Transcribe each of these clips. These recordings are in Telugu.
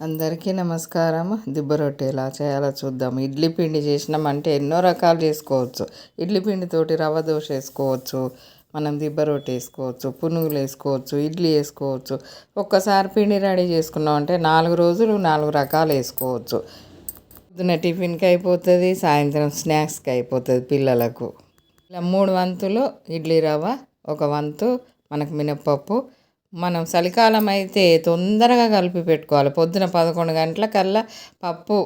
అందరికీ నమస్కారం. దిబ్బ రొట్టె ఎలా చేయాలో చూద్దాం. ఇడ్లీ పిండి చేసినామంటే ఎన్నో రకాలు చేసుకోవచ్చు. ఇడ్లీ పిండితోటి రవ్వ దోశ వేసుకోవచ్చు మనం దిబ్బ రొట్టె వేసుకోవచ్చు పునుగులు వేసుకోవచ్చు ఇడ్లీ వేసుకోవచ్చు. ఒక్కసారి పిండి రెడీ చేసుకున్నాం అంటే నాలుగు రోజులు నాలుగు రకాలు వేసుకోవచ్చు. పొద్దున టిఫిన్కి అయిపోతుంది సాయంత్రం స్నాక్స్కి అయిపోతుంది పిల్లలకు. ఇలా మూడు వంతులు ఇడ్లీ రవ్వ ఒక వంతు మనకు మినప్పప్పు మనం చలికాలం అయితే తొందరగా కలిపి పెట్టుకోవాలి. పొద్దున పదకొండు గంటలకల్లా పప్పు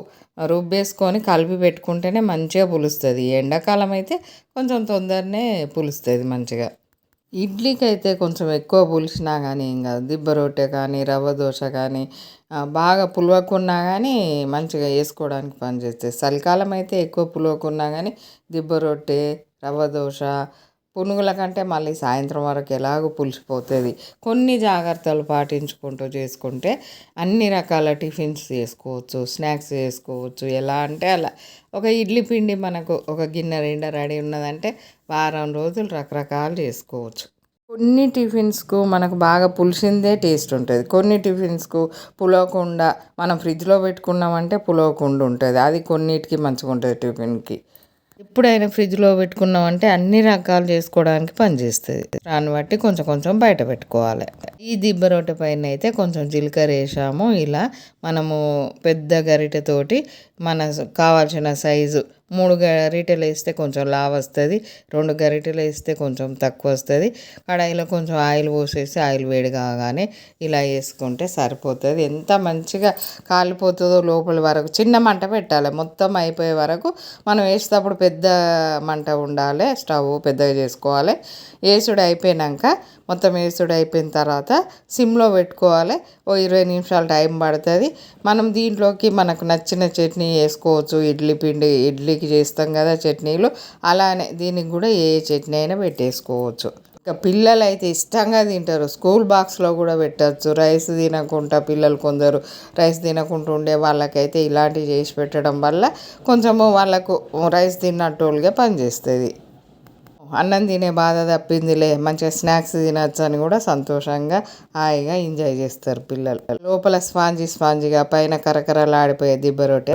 రుబ్బేసుకొని కలిపి పెట్టుకుంటేనే మంచిగా పులుస్తుంది. ఎండాకాలం అయితే కొంచెం తొందరనే పులుస్తుంది మంచిగా. ఇడ్లీకి అయితే కొంచెం ఎక్కువ పులిసినా కానీ ఇంకా దిబ్బ రొట్టె కానీ రవ్వ దోశ కానీ బాగా పులవకున్నా కానీ మంచిగా వేసుకోవడానికి పనిచేస్తుంది చలికాలం అయితే ఎక్కువ పులవకున్నా కానీ దిబ్బ రొట్టె రవ్వ దోశ పునుగుల కంటే మళ్ళీ సాయంత్రం వరకు ఎలాగో పులిసిపోతుంది. కొన్ని జాగ్రత్తలు పాటించుకుంటూ చేసుకుంటే అన్ని రకాల టిఫిన్స్ చేసుకోవచ్చు స్నాక్స్ చేసుకోవచ్చు ఎలా అంటే అలా. ఒక ఇడ్లీ పిండి మనకు ఒక గిన్నె రెండు రెడీ ఉన్నదంటే వారం రోజులు రకరకాలు చేసుకోవచ్చు. కొన్ని టిఫిన్స్కు మనకు బాగా పులిసిందే టేస్ట్ ఉంటుంది. కొన్ని టిఫిన్స్కు పులవకుండా మనం ఫ్రిడ్జ్లో పెట్టుకున్నామంటే పులవకుండా ఉంటుంది. అది కొన్నిటికి మంచిగా ఉంటుంది టిఫిన్కి. ఎప్పుడైనా ఫ్రిడ్జ్లో పెట్టుకున్నామంటే అన్ని రకాలు చేసుకోవడానికి పనిచేస్తుంది దాన్ని బట్టి కొంచెం కొంచెం బయట పెట్టుకోవాలి. ఈ దిబ్బ రొట్టె పైన అయితే కొంచెం జీలకర్ర వేసాము. ఇలా మనము పెద్ద గరిటెతోటి మన కావాల్సిన సైజు. మూడు గరిటెలు వేస్తే కొంచెం లావ్ వస్తుంది. రెండు గరిటెలు వేస్తే కొంచెం తక్కువ వస్తుంది. కడాయిలో కొంచెం ఆయిల్ పోసేసి ఆయిల్ వేడి కాగానే ఇలా వేసుకుంటే సరిపోతుంది. ఎంత మంచిగా కాలిపోతుందో లోపల వరకు చిన్న మంట పెట్టాలి. మొత్తం అయిపోయే వరకు మనం వేసేటప్పుడు పెద్ద మంట ఉండాలి. స్టవ్ పెద్దగా చేసుకోవాలి. వేసుడు అయిపోయాక మొత్తం వేసుడు అయిపోయిన తర్వాత సిమ్లో పెట్టుకోవాలి. ఓ ఇరవై నిమిషాలు టైం పడుతుంది. మనం దీంట్లోకి మనకు నచ్చిన చట్నీ వేసుకోవచ్చు. ఇడ్లీ పిండి ఇడ్లీకి చేస్తాం కదా చట్నీలు. అలానే దీనికి కూడా ఏ చట్నీ అయినా పెట్టేసుకోవచ్చు. ఇంకా పిల్లలు అయితే ఇష్టంగా తింటారు. స్కూల్ బాక్స్లో కూడా పెట్టచ్చు. రైస్ తినకుండా పిల్లలు కొందరు రైస్ తినకుండా ఉండే వాళ్ళకైతే ఇలాంటివి చేసి పెట్టడం వల్ల కొంచెము వాళ్ళకు రైస్ తిన్నట్టుగా పనిచేస్తుంది. అన్నం తినే బాధ తప్పిందిలే. మంచిగా స్నాక్స్ తినచ్చు అని కూడా సంతోషంగా హాయిగా ఎంజాయ్ చేస్తారు పిల్లలు. లోపల స్పాంజీ స్పాంజీగా పైన కరకరలాడిపోయే దిబ్బ రొట్టె.